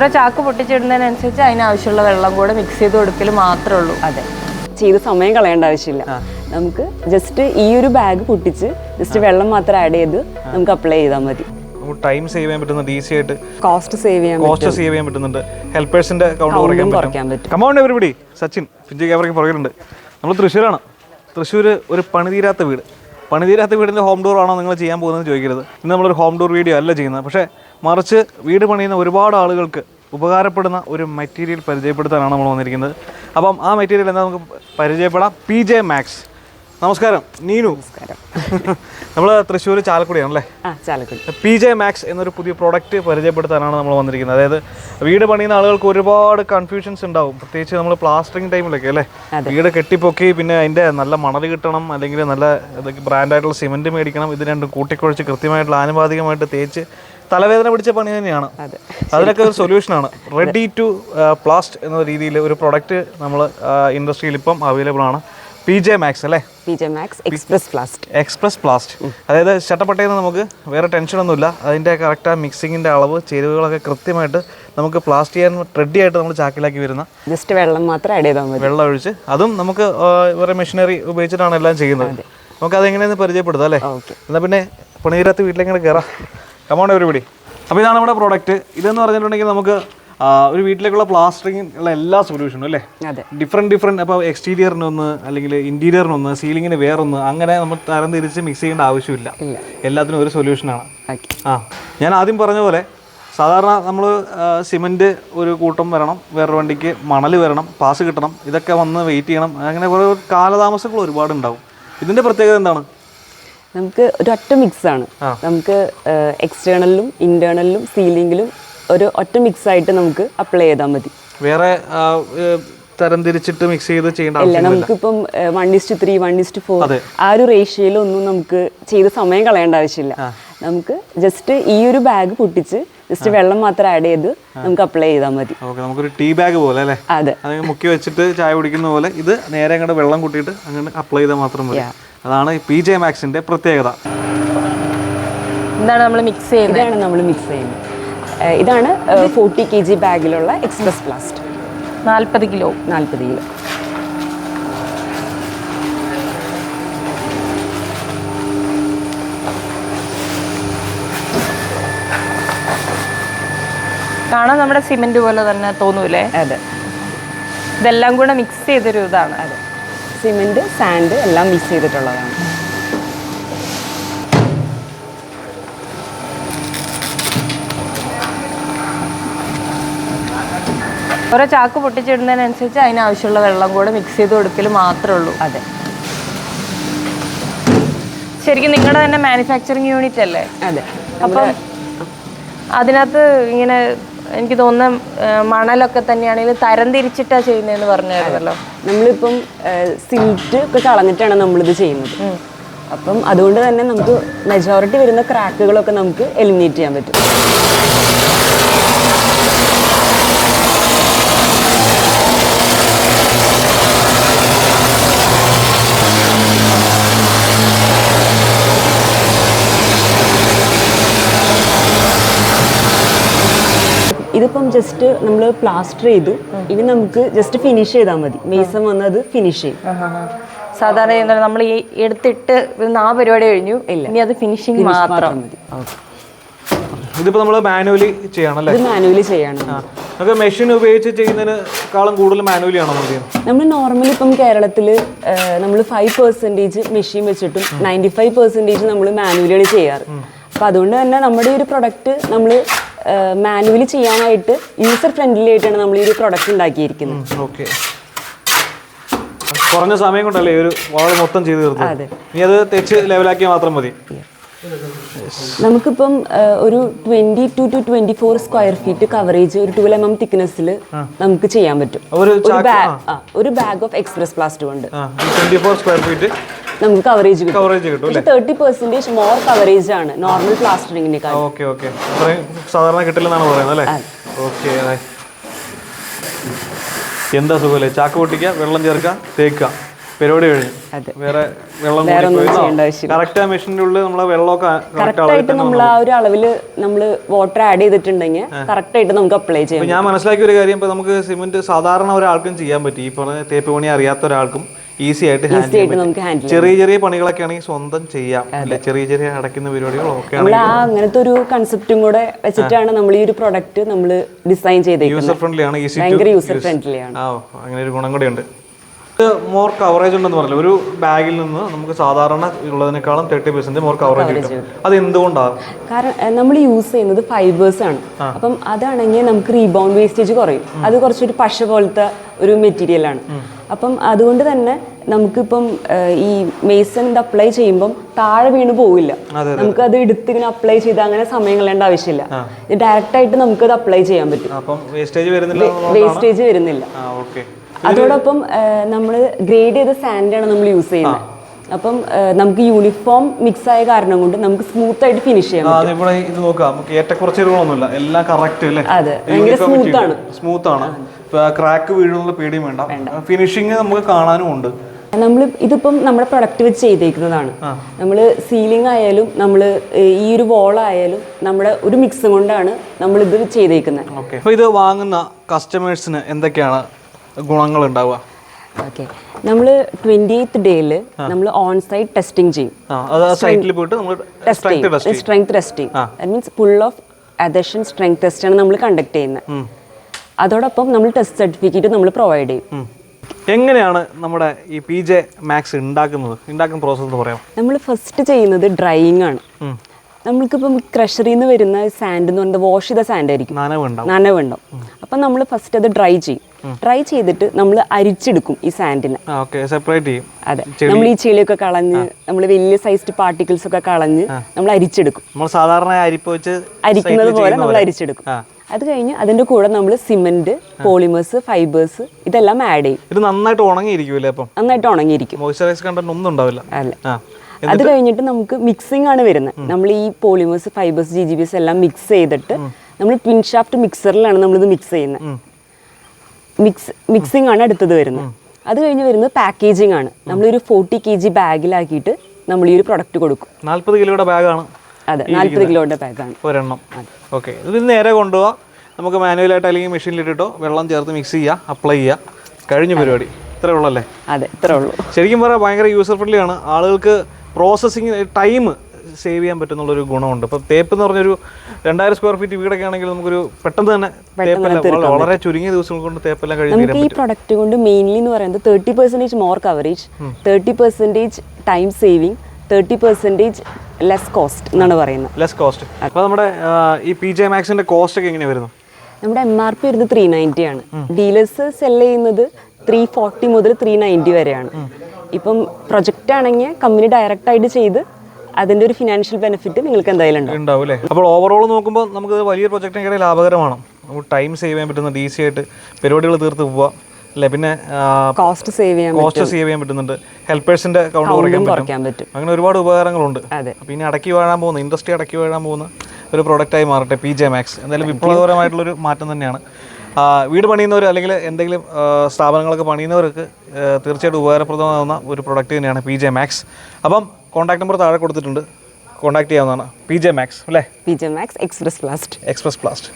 ഓരോ ചാക്ക് പൊട്ടിച്ചിടുന്നതിനനുസരിച്ച് അതിനാവശ്യമുള്ള വെള്ളം കൂടെ മിക്സ് ചെയ്ത് കൊടുക്കൽ മാത്രമേ ഉള്ളൂ. അതെ. ചെയ്ത് സമയം കളയേണ്ട ആവശ്യമില്ല. നമുക്ക് ജസ്റ്റ് ഈ ഒരു ബാഗ് പൊട്ടിച്ച് ജസ്റ്റ് വെള്ളം മാത്രം ആഡ് ചെയ്ത് നമുക്ക് അപ്ലൈ ചെയ്താൽ മതി. ടൈം സേവ് ചെയ്യാൻ പറ്റുന്നുണ്ട് ഈസി ആയിട്ട് കോസ്റ്റ് സേവ് ചെയ്യാൻ കോസ്റ്റ് സേവ് ചെയ്യാൻ പറ്റുന്നുണ്ട്. ഹെൽപ്പേഴ്സിന്റെ കൗണ്ട് കുറയ്ക്കാൻ പറ്റും. കമോൺ. കമൗണ്ട് എവരിബഡി സച്ചിൻ പിഞ്ചു ക്യാമറയ്ക്ക് പുറകിലുണ്ട്. നമ്മൾ തൃശ്ശൂരാണ്. തൃശ്ശൂർ ഒരു പണിതീരാത്ത വീട്. പണിതീരാത്ത വീടിന്റെ ഹോം ടൂർ ആണോ നിങ്ങൾ ചെയ്യാൻ പോകുന്നത് ചോദിക്കരുത്. ഇന്ന് നമ്മളൊരു ഹോം ടൂർ വീഡിയോ അല്ല ചെയ്യുന്നത്. പക്ഷേ മറിച്ച് വീട് പണിയുന്ന ഒരുപാട് ആളുകൾക്ക് ഉപകാരപ്പെടുന്ന ഒരു മെറ്റീരിയൽ പരിചയപ്പെടുത്താനാണ് നമ്മൾ വന്നിരിക്കുന്നത്. അപ്പം ആ മെറ്റീരിയൽ എന്താ നമുക്ക് പരിചയപ്പെടാം. പി ജെ മാക്സ് നമസ്കാരം. നീനു. നമസ്കാരം. നമ്മൾ തൃശ്ശൂർ ചാലക്കുടിയാണല്ലേ? അല്ലേ ചാലക്കുടി. പി ജെ മാക്സ് എന്നൊരു പുതിയ പ്രോഡക്റ്റ് പരിചയപ്പെടുത്താനാണ് നമ്മൾ വന്നിരിക്കുന്നത്. അതായത് വീട് പണിയുന്ന ആളുകൾക്ക് ഒരുപാട് കൺഫ്യൂഷൻസ് ഉണ്ടാവും. പ്രത്യേകിച്ച് നമ്മൾ പ്ലാസ്റ്ററിങ് ടൈമിലൊക്കെ അല്ലേ? വീട് കെട്ടിപ്പൊക്കി പിന്നെ അതിന്റെ നല്ല മണൽ കിട്ടണം അല്ലെങ്കിൽ നല്ല ബ്രാൻഡായിട്ടുള്ള സിമെന്റ് മേടിക്കണം ഇത് രണ്ടും കൂട്ടിക്കുഴച്ച് കൃത്യമായിട്ടുള്ള ആനുപാതികമായിട്ട് തേച്ച് തലവേദന പിടിച്ച പണി തന്നെയാണ്. അതിനൊക്കെ ഒരു സൊല്യൂഷനാണ് റെഡി ടു പ്ലാസ്റ്റ് എന്ന രീതിയിൽ ഒരു പ്രൊഡക്റ്റ് നമ്മൾ ഇൻഡസ്ട്രിയിൽ ഇപ്പം അവൈലബിൾ ആണ്. പി ജെ മാക്സ് അല്ലേ? P J Max express plast express plast അതായത് ചട്ടപ്പട്ടയിൽ നമുക്ക് വേറെ ടെൻഷനൊന്നുമില്ല അതിന്റെ കറക്റ്റ് ആ മിക്സിങ്ങിന്റെ അളവ് ചേരുവകളൊക്കെ കൃത്യമായിട്ട് നമുക്ക് പ്ലാസ്റ്റ് ചെയ്യാൻ റെഡി ആയിട്ട് നമ്മൾ ചാക്കിലാക്കി വരുന്ന ജസ്റ്റ് വെള്ളം മാത്രം ആഡ് ചെയ്താൽ മതി. വെള്ളം ഒഴിച്ച് അതും നമുക്ക് വേറെ മെഷീനറി ഉപയോഗിച്ചിട്ടാണ് എല്ലാം ചെയ്യുന്നത്. നമുക്ക് അതെങ്ങനെയെന്ന് പരിചയപ്പെടുത്താം അല്ലേ? എന്നാൽ പിന്നെ പണിയിരാത്ത വീട്ടിലേക്ക് ഇങ്ങനെ കയറാം കമോണ്ട് ഒരുപിടി അപ്പോൾ ഇതാണ് നമ്മുടെ പ്രോഡക്റ്റ് ഇതെന്ന് പറഞ്ഞിട്ടുണ്ടെങ്കിൽ നമുക്ക് ഒരു വീട്ടിലേക്കുള്ള പ്ലാസ്റ്ററിംഗ് ഉള്ള എല്ലാ സൊല്യൂഷനും അല്ലേ? അതെ. ഡിഫറെന്റ് ഡിഫറെന്റ് അപ്പോൾ എക്സ്റ്റീരിയറിനൊന്ന് അല്ലെങ്കിൽ ഇന്റീരിയറിനൊന്ന് സീലിങ്ങിന് വേറൊന്ന് അങ്ങനെ നമ്മൾ തരം തിരിച്ച് മിക്സ് ചെയ്യേണ്ട ആവശ്യമില്ല. എല്ലാത്തിനും ഒരു സൊല്യൂഷനാണ് ആ ഞാൻ ആദ്യം പറഞ്ഞ പോലെ സാധാരണ നമ്മൾ സിമന്റ് ഒരു കൂട്ടം വരണം വേറൊരു വണ്ടിക്ക് മണൽ വരണം പാസ് കിട്ടണം ഇതൊക്കെ വന്ന് വെയിറ്റ് ചെയ്യണം അങ്ങനെ കുറേ കാലതാമസങ്ങൾ ഒരുപാട് ഉണ്ടാവും ഇതിന്റെ പ്രത്യേകത എന്താണ്? നമുക്ക് ഒരൊറ്റ ഒറ്റ മിക്സ് ആണ് നമുക്ക് എക്സ്റ്റേണലിലും ഇന്റേണലിലും സീലിംഗിലും ഒരു ഒറ്റ മിക്സ് ആയിട്ട് നമുക്ക് അപ്ലൈ ചെയ്താൽ മതി. വേറെ തരംതിരിച്ചിട്ട് തരം തിരിച്ചിട്ട് മിക്സ് ചെയ്ത് ചെയ്യേണ്ട ഇല്ല നമുക്കിപ്പം one is to three one is to four ആ ഒരു റേഷ്യയിലൊന്നും നമുക്ക് ചെയ്ത് സമയം കളയേണ്ട ആവശ്യമില്ല. നമുക്ക് ജസ്റ്റ് ഈ ഒരു ബാഗ് പൊട്ടിച്ച് ജസ്റ്റ് വെള്ളം മാത്രം ആഡ് ചെയ്ത് നമുക്ക് അപ്ലൈ ചെയ്താൽ മതി. ഓക്കെ നമുക്കൊരു ടീ ബാഗ് പോലെ അല്ലേ? അതെ. മുക്കി വെച്ചിട്ട് ചായ കുടിക്കുന്ന പോലെ ഇത് നേരെ അങ്ങോട്ട് വെള്ളം കൂട്ടിയിട്ട് അങ്ങനെ അപ്ലൈ ചെയ്താൽ മാത്രം മതി. അതാണ് പി ജെ മാക്സിന്റെ പ്രത്യേകത. എന്താണ് നമ്മൾ മിക്സ് ചെയ്യുന്നത്. ഇതാണ് നമ്മൾ മിക്സ് ചെയ്യുന്നത്. ഇതാണ് ഫോർട്ടി കെ ജി ബാഗിലുള്ള എക്സ്പ്രസ് പ്ലാസ്റ്റ് നാൽപ്പത് കിലോ. നാൽപ്പത് കിലോ. കാണാൻ നമ്മുടെ സിമെന്റ് പോലെ തന്നെ തോന്നൂലേ അതെ. ഇതെല്ലാം കൂടെ മിക്സ് ചെയ്തൊരു ഇതാണ്. അതെ. സിമെന്റ് സാൻഡ് എല്ലാം മിക്സ് ചെയ്തിട്ടുള്ളതാണ്. ഓരോ ചാക്ക് പൊട്ടിച്ചിടുന്നതിനനുസരിച്ച് അതിനാവശ്യമുള്ള വെള്ളം കൂടെ മിക്സ് ചെയ്ത് കൊടുക്കൽ മാത്രമേ ഉള്ളൂ അതെ. ശരിക്കും നിങ്ങളുടെ തന്നെ മാനുഫാക്ചറിങ് യൂണിറ്റ് അല്ലേ? അതെ. അപ്പം അതിനകത്ത് ഇങ്ങനെ എനിക്ക് തോന്നുന്ന മണലൊക്കെ തന്നെയാണെങ്കിൽ തരം തിരിച്ചിട്ടാ ചെയ്യുന്നതെന്ന് പറഞ്ഞായിരുന്നല്ലോ. നമ്മളിപ്പം സിൽറ്റ് ഒക്കെ കളഞ്ഞിട്ടാണ് നമ്മളിത് ചെയ്യുന്നത്. അപ്പം അതുകൊണ്ട് തന്നെ നമുക്ക് മെജോറിറ്റി വരുന്ന ക്രാക്കുകളൊക്കെ നമുക്ക് എലിമിനേറ്റ് ചെയ്യാൻ പറ്റും ഇതിപ്പം ജസ്റ്റ് നമ്മൾ പ്ലാസ്റ്റർ ചെയ്തു. ഇനി നമുക്ക് ജസ്റ്റ് ഫിനിഷ് ചെയ്താൽ മതി. മേസം വന്ന് അത് ഫിനിഷ് ചെയ്യും. സാധാരണ നമ്മൾ ഈ എടുത്തിട്ട് ഇന്ന് ആ പരിപാടി കഴിഞ്ഞു. ഇല്ല. ഇനി അത് ഫിനിഷിങ് മാത്രം. മതി. ഇതിപ്പോ നമ്മൾ മാനുവലി ചെയ്യണല്ലേ? ഇത് മാനുവലി ചെയ്യണം. നമുക്ക് മെഷീൻ ഉപയോഗിച്ച് ചെയ്യുന്നതിനേക്കാളും കൂടുതൽ മാനുവലി ആണോ നമ്മൾ ചെയ്യുന്നത് നമ്മൾ നോർമലി ഇപ്പം കേരളത്തിൽ നമ്മൾ ഫൈവ് പെർസെന്റേജ് മെഷീൻ വെച്ചിട്ടും നയന്റി ഫൈവ് പെർസെന്റേജ് നമ്മൾ മാനുവലിയാണ് ചെയ്യാറ്. അപ്പം അതുകൊണ്ട് തന്നെ നമ്മുടെ ഈ ഒരു പ്രൊഡക്റ്റ് നമ്മൾ മാനുവലി ചെയ്യാനായിട്ട് യൂസർ ഫ്രണ്ട്ലി ആയിട്ടാണ് നമ്മൾ ഈ ഒരു പ്രൊഡക്റ്റ് ഉണ്ടാക്കിയിരിക്കുന്നത് ഓക്കെ കുറഞ്ഞ സമയം കൊണ്ടല്ലേ ഒരു വാൾ മൊത്തം ചെയ്തു തീർത്തു അതെ. ഇനി അത് തെച്ച് ലെവലാക്കിയാൽ മാത്രം മതി. നമുക്കിപ്പം ഒരു twenty two to twenty four square feet coverage ഒരു ടു എം എം തിക്നെസ്സിൽ നമുക്ക് ചെയ്യാൻ പറ്റും. ഒരു ഒരു ബാഗ് ഒരു ബാഗ് ഓഫ് എക്സ്പ്രസ് പ്ലാസ്റ്റർ ഉണ്ട് ട്വന്റി ഫോർ സ്ക്വയർ ഫീറ്റ് നമുക്ക് കവറേജ് കിട്ടും. കവറേജ് കിട്ടും തേർട്ടി പെർസെന്റേജ് മോർ കവറേജ് ആണ് നോർമൽ പ്ലാസ്റ്ററിങ്ങിനേക്കാൾ ഓക്കെ ഓക്കെ സാധാരണ കിട്ടില്ലെന്നാണ് പറയുന്നത് അല്ലേ? ഓക്കെ എന്താ സുഖമല്ലേ? ചാക്ക് പൊട്ടിക്കുക വെള്ളം ചേർക്കുക തേക്കുക പരിപാടി കഴിഞ്ഞു. വേറെ വെള്ളം. കറക്റ്റ് ആ മെഷീന്റെ ഉള്ളിൽ നമ്മളെ വെള്ളമൊക്കെ കറക്റ്റായിട്ട് നമ്മൾ ആ ഒരു അളവിൽ നമ്മൾ വാട്ടർ ആഡ് ചെയ്തിട്ടുണ്ടെങ്കിൽ കറക്റ്റായിട്ട് നമുക്ക് അപ്ലൈ ചെയ്യാം ഞാൻ മനസ്സിലാക്കിയ ഒരു കാര്യം ഇപ്പൊ നമുക്ക് സിമെന്റ് സാധാരണ ഒരാൾക്കും ചെയ്യാൻ പറ്റും. ഈ പറഞ്ഞ തേപ്പ് പണി അറിയാത്ത ഒരാൾക്കും ഈസി ആയിട്ട് ഹാൻഡിൽ ഈസി ആയിട്ട് നമുക്ക് ഹാൻഡിൽ ചെറിയ ചെറിയ പണികളൊക്കെ ആണെങ്കിൽ സ്വന്തം ചെയ്യാം. ചെറിയ ചെറിയ അടയ്ക്കുന്ന പരിപാടികളൊക്കെ നമ്മൾ ആ അങ്ങനത്തെ ഒരു കൺസെപ്റ്റും കൂടെ വെച്ചിട്ടാണ് നമ്മൾ ഈ ഒരു പ്രൊഡക്റ്റ് നമ്മൾ ഡിസൈൻ ചെയ്തേക്കുന്നത്. യൂസർ ഫ്രണ്ട്ലി ആണ് ഈസി ഭയങ്കര യൂസർ ഫ്രണ്ട്ലി ആണ്. ആ അങ്ങനെ ഒരു ഗുണം കൂടിയുണ്ട്. ഉണ്ട് മോർ കവറേജ് ഉണ്ടെന്ന് പറഞ്ഞില്ല? ഒരു ബാഗിൽ നിന്ന് നമുക്ക് സാധാരണ ഉള്ളതിനേക്കാളും തേർട്ടി പെർസെന്റ് മോർ കവറേജ് കിട്ടും. അത് എന്തുകൊണ്ടാണ് കാരണം നമ്മൾ യൂസ് ചെയ്യുന്നത് ഫൈബേഴ്സ് ആണ്. അപ്പം അതാണെങ്കിൽ നമുക്ക് റീബൗണ്ട് വേസ്റ്റേജ് കുറയും. അത് കുറച്ചൊരു പശ പോലത്തെ ഒരു മെറ്റീരിയൽ ആണ്. അപ്പം അതുകൊണ്ട് തന്നെ നമുക്കിപ്പം ഈ മേസൺ ഇത് അപ്ലൈ ചെയ്യുമ്പം താഴെ വീണ് പോവില്ല. നമുക്ക് അത്. എടുത്ത് ഇങ്ങനെ അപ്ലൈ ചെയ്ത് അങ്ങനെ സമയം കളയേണ്ട ആവശ്യമില്ല. ഡയറക്റ്റ് ആയിട്ട് നമുക്ക് അത് അപ്ലൈ ചെയ്യാൻ പറ്റും. വേസ്റ്റേജ് വരുന്നില്ല അതോടൊപ്പം നമ്മൾ ഗ്രേഡ് ചെയ്ത സാൻഡാണ് നമ്മൾ യൂസ് ചെയ്യുന്നത്. അപ്പം നമുക്ക് യൂണിഫോം മിക്സ് ആയ കാരണം കൊണ്ട് നമുക്ക് സ്മൂത്ത് ആയിട്ട് ഫിനിഷ് ചെയ്യാം ഇത് നോക്കാം. നമുക്ക് ഏറ്റക്കുറച്ചിലുകളൊന്നുമില്ല. എല്ലാം കറക്റ്റ് അല്ലേ? അതെ, ഭയങ്കര smooth ആണ്. സ്മൂത്ത് ആണ്. ക്രാക്ക് വീഴുന്നുള്ള പേടിയും വേണ്ട. ഫിനിഷിങ് നമുക്ക് കാണാനും ഉണ്ട്. നമ്മൾ ഇതിപ്പം നമ്മുടെ പ്രൊഡക്റ്റ് വെച്ച് ചെയ്തേക്കുന്നതാണ് നമ്മൾ സീലിംഗ് ആയാലും നമ്മൾ ഈ ഒരു വോൾ ആയാലും നമ്മുടെ ഒരു മിക്സ് കൊണ്ടാണ് നമ്മൾ ഇത് ചെയ്തേക്കുന്നത് അപ്പോൾ ഇത് വാങ്ങുന്ന കസ്റ്റമേഴ്സിന് എന്തൊക്കെയാണ് ഗുണങ്ങൾ ഉണ്ടാവുക? ഓക്കെ നമ്മൾ ട്വന്റി എയ്ത്ത് ഡേയിൽ നമ്മൾ ഓൺ സൈറ്റ് ടെസ്റ്റിംഗ് ചെയ്യും സൈറ്റിൽ പോയിട്ട് നമ്മൾ test strength testing that means full of adhesion strength test ആണ് നമ്മൾ കണ്ടക്ട് ചെയ്യുന്നത് അതോടൊപ്പം നമ്മൾ ടെസ്റ്റ് സർട്ടിഫിക്കറ്റ് നമ്മൾ പ്രൊവൈഡ് ചെയ്യും. എങ്ങനെയാണ് നമ്മുടെ ഈ പി ജെ മാക്സ് ഉണ്ടാക്കുന്നത് ഉണ്ടാക്കുന്ന പ്രോസസ്സ് എന്ന് പറയാം നമ്മൾ ഫസ്റ്റ് ചെയ്യുന്നത് ഡ്രൈയിങ് ആണ്. നമ്മൾക്കിപ്പം ക്രഷറിൽ നിന്ന് വരുന്ന സാൻഡ് എന്ന് പറയുന്നത് വാഷ് ചെയ്ത സാൻഡ് ആയിരിക്കും. നനവുണ്ടാവും. അപ്പം നമ്മൾ ഫസ്റ്റ് അത് ഡ്രൈ ചെയ്യും. ഡ്രൈ ചെയ്തിട്ട് നമ്മൾ അരിച്ചെടുക്കും ഈ സാൻഡിനെ സെപ്പറേറ്റ് ചെയ്യും. അതെ. നമ്മൾ ഈ ചെളിയൊക്കെ കളഞ്ഞ് നമ്മൾ വലിയ സൈസ്ഡ് പാർട്ടിക്കിൾസ് ഒക്കെ കളഞ്ഞ് നമ്മൾ അരിച്ചെടുക്കും. നമ്മൾ സാധാരണ അരിപ്പ് വെച്ച് അരിക്കുന്നത് പോലെ നമ്മൾ അരിച്ചെടുക്കും. അത് കഴിഞ്ഞ് അതിന്റെ കൂടെ നമ്മൾ സിമെന്റ് പോളിമേഴ്സ് ഫൈബേഴ്സ് ഇതെല്ലാം ആഡ് ചെയ്യും. ഇത് നന്നായിട്ട് ഉണങ്ങിയിരിക്കുമല്ലേ അപ്പം? നന്നായിട്ട് ഉണങ്ങിയിരിക്കും. മോയ്സ്ചറൈസ് കണ്ടന്റ് ഒന്നും ഉണ്ടാവില്ല. അല്ല. അത് കഴിഞ്ഞിട്ട് നമുക്ക് മിക്സിംഗ് ആണ് വരുന്നത്. നമ്മൾ ഈ polymers fibres G G B S എല്ലാം മിക്സ് ചെയ്തിട്ട് നമ്മൾ ട്വിൻ ഷാഫ്റ്റ് മിക്സറിലാണ് നമ്മളിത് മിക്സ് ചെയ്യുന്നത്. മിക്സ് മിക്സിംഗ് ആണ് അടുത്തത് വരുന്നത്. അത് കഴിഞ്ഞ് വരുന്നത് പാക്കേജിംഗ് ആണ്. നമ്മളൊരു ഫോർട്ടി കെ ജി ബാഗിലാക്കിയിട്ട് നമ്മൾ ഈ ഒരു പ്രൊഡക്റ്റ് കൊടുക്കും. നാൽപ്പത് കിലോയുടെ ബാഗാണ് അതെ കിലോയുടെ പാക്കാണ് ഒരെണ്ണം. ഓക്കെ. ഇത് നേരെ കൊണ്ടുപോവാം. നമുക്ക് മാനുവലായിട്ട് അല്ലെങ്കിൽ മെഷീനിലിട്ടിട്ടോ വെള്ളം ചേർത്ത് മിക്സ് ചെയ്യുക അപ്ലൈ ചെയ്യുക കഴിഞ്ഞ പരിപാടി. ഇത്രേ ഉള്ളല്ലേ? അതെ ഇത്രേ ഉള്ളൂ. ശരിക്കും പറയാം ഭയങ്കര യൂസർ ഫ്രണ്ട്ലി ആണ്. ആളുകൾക്ക് പ്രോസസ്സിങ് ടൈം സേവ് ചെയ്യാൻ പറ്റുന്നുള്ളൊരു ഗുണമുണ്ട്. ഇപ്പം തേപ്പ് എന്ന് പറഞ്ഞൊരു രണ്ടായിരം സ്ക്വയർ ഫീറ്റ് വീടൊക്കെ ആണെങ്കിൽ നമുക്കൊരു പെട്ടെന്ന് തന്നെ തേപ്പെല്ലാം വളരെ ചുരുങ്ങിയ ദിവസങ്ങൾ കൊണ്ട് തേപ്പെല്ലാം കഴിഞ്ഞു ഈ പ്രൊഡക്റ്റ് കൊണ്ട് മെയിൻലി എന്ന് പറയുന്നത് thirty percentage more coverage thirty percentage time saving thirty percentage less cost എന്നാണ് പറയുന്നത്. ലെസ് കോസ്റ്റ് അപ്പോൾ നമ്മുടെ ഈ പി ജെ മാക്സിന്റെ കോസ്റ്റ് ഒക്കെ എങ്ങനെയാണ് വരുന്നത്? നമ്മുടെ എം ആർ പി വരുന്നത് ത്രീ നയന്റി ആണ്. ഡീലേഴ്സ് സെൽ ചെയ്യുന്നത് ത്രീ ഫോർട്ടി മുതൽ ത്രീ നയന്റി വരെയാണ്. ഇപ്പം പ്രൊജക്റ്റ് ആണെങ്കിൽ കമ്പനി ഡയറക്റ്റ് ആയിട്ട് ചെയ്ത് അതിന്റെ ഒരു ഫിനാൻഷ്യൽ ബെനിഫിറ്റ് നിങ്ങൾക്ക് എന്തായാലും ഉണ്ടാവും. ഉണ്ടാവും അല്ലേ? അപ്പോൾ ഓവറോൾ നോക്കുമ്പോൾ നമുക്ക് വലിയ പ്രൊജക്റ്റിനൊക്കെ ലാഭകരമാണ്. നമുക്ക് ടൈം സേവ് ചെയ്യാൻ പറ്റുന്ന ഈസി ആയിട്ട് പരിപാടികൾ തീർത്ത് പോവാം. അല്ലേ? പിന്നെ കോസ്റ്റ് സേവ് ചെയ്യാൻ കോസ്റ്റ് സേവ് ചെയ്യാൻ പറ്റുന്നുണ്ട്. ഹെൽപ്പേഴ്സിന്റെ കൗണ്ട് കുറയ്ക്കാൻ പറ്റും. അങ്ങനെ ഒരുപാട് ഉപകാരങ്ങളുണ്ട്. അപ്പോൾ ഇനി അടക്കി വാഴാൻ പോകുന്ന ഇൻഡസ്ട്രി അടക്കി വാഴാൻ പോകുന്ന ഒരു പ്രൊഡക്റ്റായി മാറട്ടെ പി ജെ മാക്സ് എന്തായാലും വിപ്ലവകരമായിട്ടുള്ളൊരു മാറ്റം തന്നെയാണ്. വീട് പണിയുന്നവർ അല്ലെങ്കിൽ എന്തെങ്കിലും സ്ഥാപനങ്ങളൊക്കെ പണിയുന്നവർക്ക് തീർച്ചയായിട്ടും ഉപകാരപ്രദമാകുന്ന ഒരു പ്രൊഡക്റ്റ് തന്നെയാണ് പി ജെ മാക്സ് അപ്പം കോൺടാക്ട് നമ്പർ താഴെ കൊടുത്തിട്ടുണ്ട്. കോൺടാക്ട് ചെയ്യാവുന്നതാണ് പി ജെ മാക്സ് അല്ലേ? P J Max express plast express plast